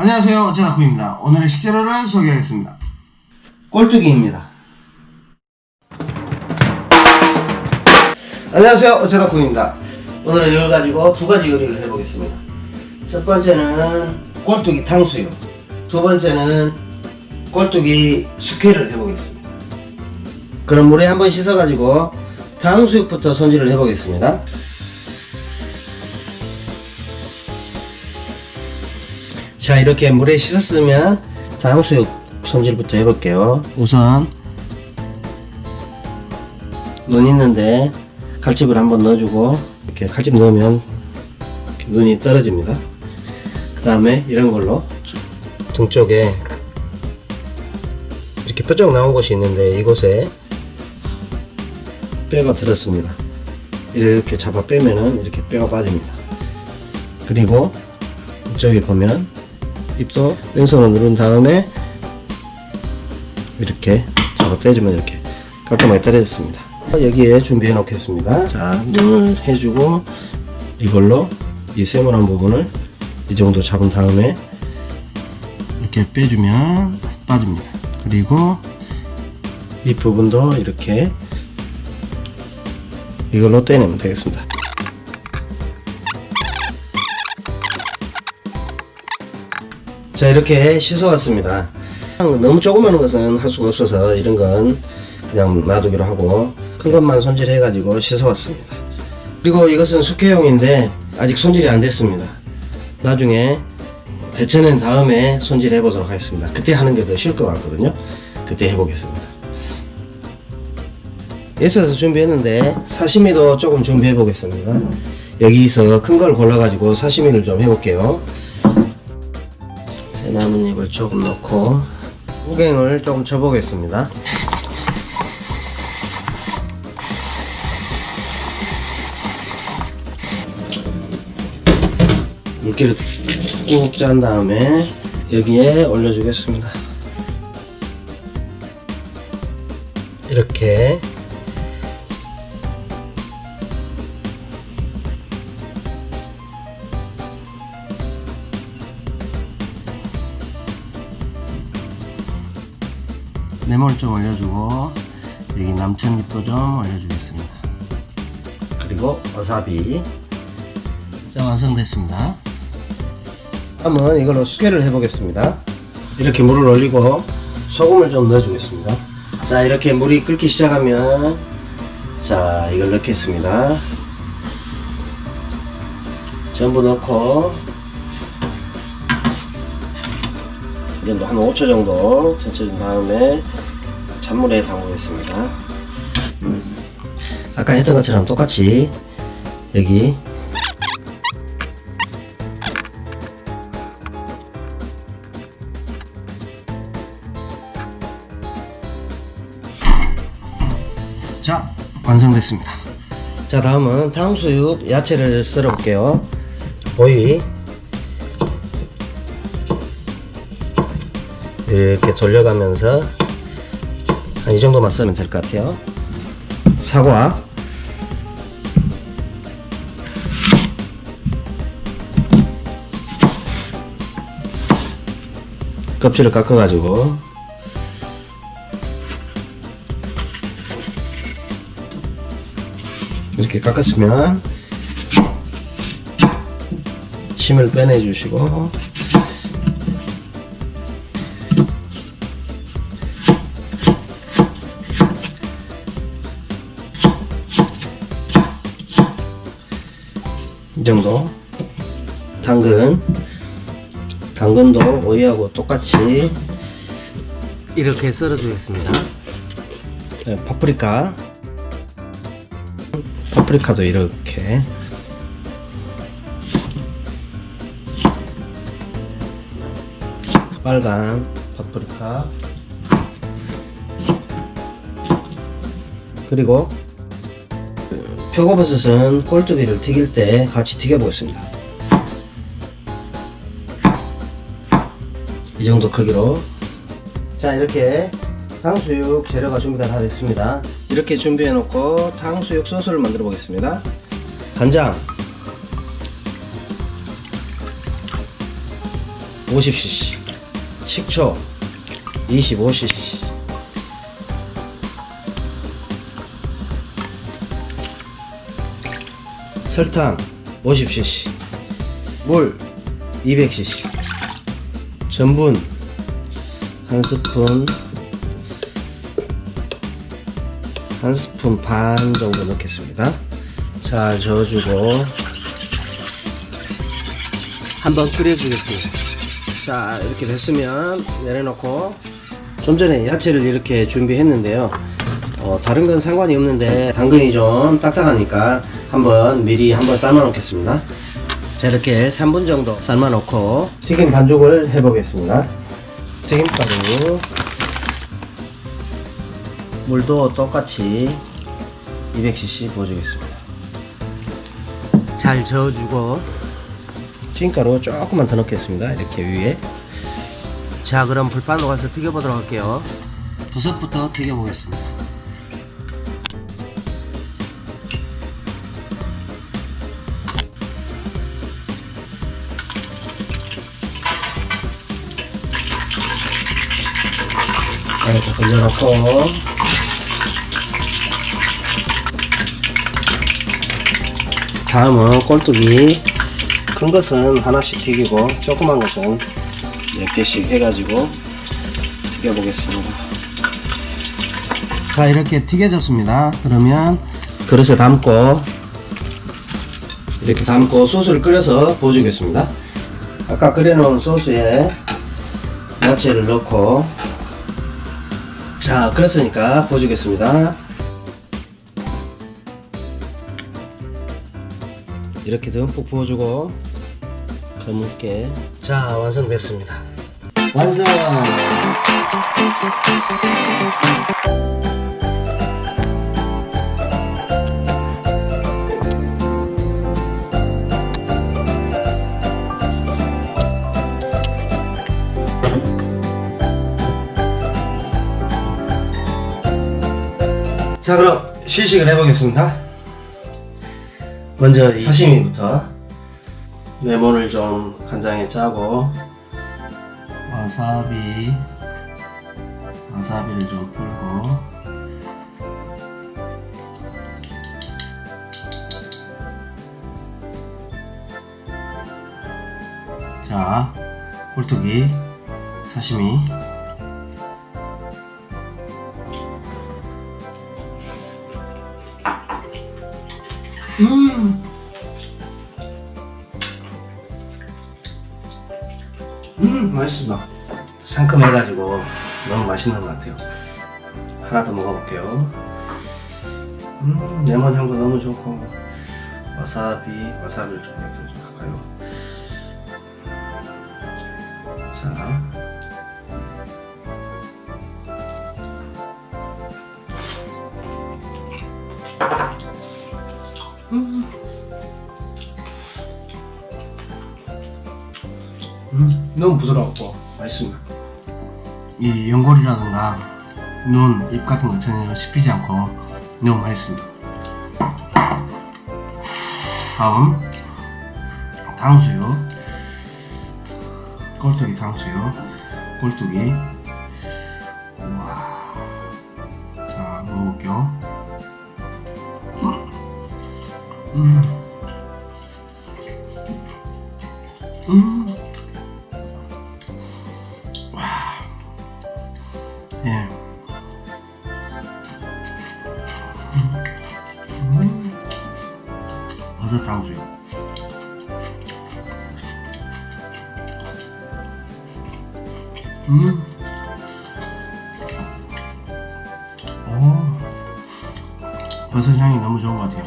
안녕하세요. 어쩌다쿠입니다. 오늘의 식재료를 소개하겠습니다. 꼴뚜기입니다. 안녕하세요. 어쩌다쿠입니다. 오늘은 이걸 가지고 두 가지 요리를 해보겠습니다. 첫 번째는 꼴뚜기 탕수육. 두 번째는 꼴뚜기 숙회를 해보겠습니다. 그럼 물에 한번 씻어가지고 탕수육부터 손질을 해보겠습니다. 자 이렇게 물에 씻었으면 탕수육 손질부터 해볼게요. 우선 눈 있는데 칼집을 한번 넣어주고 이렇게 칼집 넣으면 이렇게 눈이 떨어집니다. 그 다음에 이런 걸로 등 쪽에 이렇게 뾰족 나온 곳이 있는데 이곳에 뼈가 들었습니다. 이렇게 잡아 빼면은 이렇게 뼈가 빠집니다. 그리고 이쪽에 보면 입도 왼손으로 누른 다음에 이렇게 잡아 떼주면 이렇게 깔끔하게 떨어졌습니다. 여기에 준비해 놓겠습니다. 자 눈을 해주고 이걸로 이 세모난 부분을 이 정도 잡은 다음에 이렇게 빼주면 빠집니다. 그리고 이 부분도 이렇게 이걸로 떼내면 되겠습니다 자 이렇게 씻어왔습니다. 너무 조그마한 것은 할 수가 없어서 이런 건 그냥 놔두기로 하고 큰 것만 손질해 가지고 씻어왔습니다. 그리고 이것은 숙회용인데 아직 손질이 안 됐습니다. 나중에 데쳐낸 다음에 손질해 보도록 하겠습니다. 그때 하는 게 더 쉬울 것 같거든요. 그때 해보겠습니다. 있어서 준비했는데 사시미도 조금 준비해 보겠습니다. 여기서 큰 걸 골라 가지고 사시미를 좀 해볼게요 나뭇잎을 조금 넣고 우갱을 조금 쳐보겠습니다. 물기를 꾹 짠 다음에 여기에 올려주겠습니다. 이렇게 네모를 좀 올려주고 여기 남천잎도 좀 올려주겠습니다. 그리고 와사비. 자 완성됐습니다. 한번 이걸로 숙회를 해보겠습니다. 이렇게 물을 올리고 소금을 좀 넣어주겠습니다. 자 이렇게 물이 끓기 시작하면 자 이걸 넣겠습니다. 전부 넣고 이 정도 한 5초 정도 데쳐준 다음에 찬물에 담그겠습니다. 아까 했던 것처럼 똑같이 여기 자 완성됐습니다. 자 다음은 탕수육 야채를 썰어 볼게요. 보이 이렇게 돌려가면서 한 이 정도만 썰면 될 것 같아요. 사과. 껍질을 깎아 가지고. 이렇게 깎았으면 심을 빼내 주시고 이 정도. 당근. 당근도 오이하고 똑같이 이렇게 썰어 주겠습니다. 네, 파프리카. 파프리카도 이렇게. 빨간 파프리카. 그리고 그 표고버섯은 꼴뚜기를 튀길 때 같이 튀겨 보겠습니다. 이 정도 크기로. 자 이렇게 탕수육 재료가 준비가 다 됐습니다. 이렇게 준비해 놓고 탕수육 소스를 만들어 보겠습니다. 간장 50cc 식초 25cc 설탕 50cc 물 200cc 전분 한 스푼 한 스푼 반 정도 넣겠습니다. 잘 저어주고 한번 끓여주겠습니다. 자 이렇게 됐으면 내려놓고 좀 전에 야채를 이렇게 준비했는데요. 어, 다른 건 상관이 없는데 당근이 좀 딱딱하니까 한번 미리 한번 삶아 놓겠습니다. 자 이렇게 3분 정도 삶아 놓고 튀김 반죽을 해 보겠습니다. 튀김가루 물도 똑같이 200cc 부어주겠습니다. 잘 저어주고 튀김가루 조금만 더 넣겠습니다. 이렇게 위에. 자 그럼 불판으로 가서 튀겨보도록 할게요. 버섯부터 튀겨보겠습니다 이렇게 건져놓고. 다음은 꼴뚜기. 큰 것은 하나씩 튀기고 조그만 것은 몇 개씩 해가지고 튀겨보겠습니다. 자 이렇게 튀겨졌습니다. 그러면 그릇에 담고 이렇게 담고 소스를 끓여서 부어주겠습니다. 아까 끓여놓은 소스에 야채를 넣고 자 그랬으니까 부어주겠습니다. 이렇게 듬뿍 부어주고 검게. 자 완성됐습니다. 완성 자 그럼 시식을 해보겠습니다. 먼저 이 사시미부터 레몬을 좀 간장에 짜고 와사비 와사비를 좀 풀고 자 꼴뚜기 사시미 음. 음, 맛있습니다. 상큼해가지고 너무 맛있는 것 같아요. 하나 더 먹어볼게요. 음, 레몬 향도 너무 좋고, 와사비, 와사비를 좀 넣어서 좀 할까요? 자. 음, 너무 부드럽고 맛있습니다. 이 연골이라든가 눈, 입 같은 거 전혀 씹히지 않고 너무 맛있습니다. 다음 탕수육 꼴뚜기 탕수육 꼴뚜기 음. 버섯 탕수육. 음. 오. 버섯 향이 너무 좋은 것 같아요.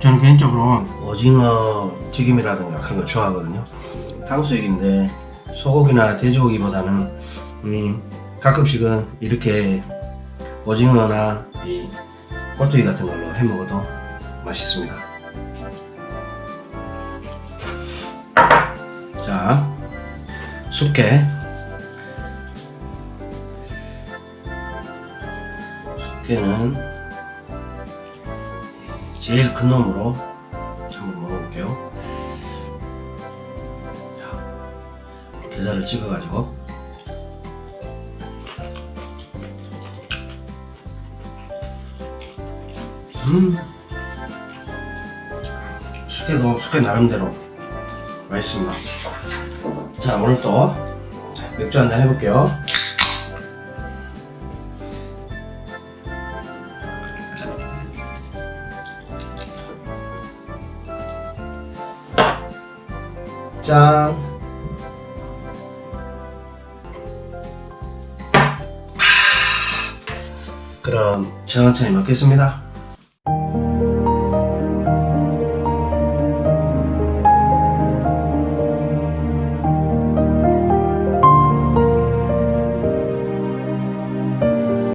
저는 개인적으로 오징어 튀김이라든가 그런 거 좋아하거든요. 탕수육인데 소고기나 돼지고기보다는 음, 가끔씩은 이렇게 오징어나 이 꼴뚜기 같은 걸로 해 먹어도 맛있습니다. 자, 숙회. 숙회는 제일 큰 놈으로 한번 먹어볼게요. 자, 겨자를 찍어가지고 음. 숙회도 숙회 나름대로 맛있습니다. 자 오늘 또 맥주 한잔 해볼게요. 짠. 그럼 천천히 먹겠습니다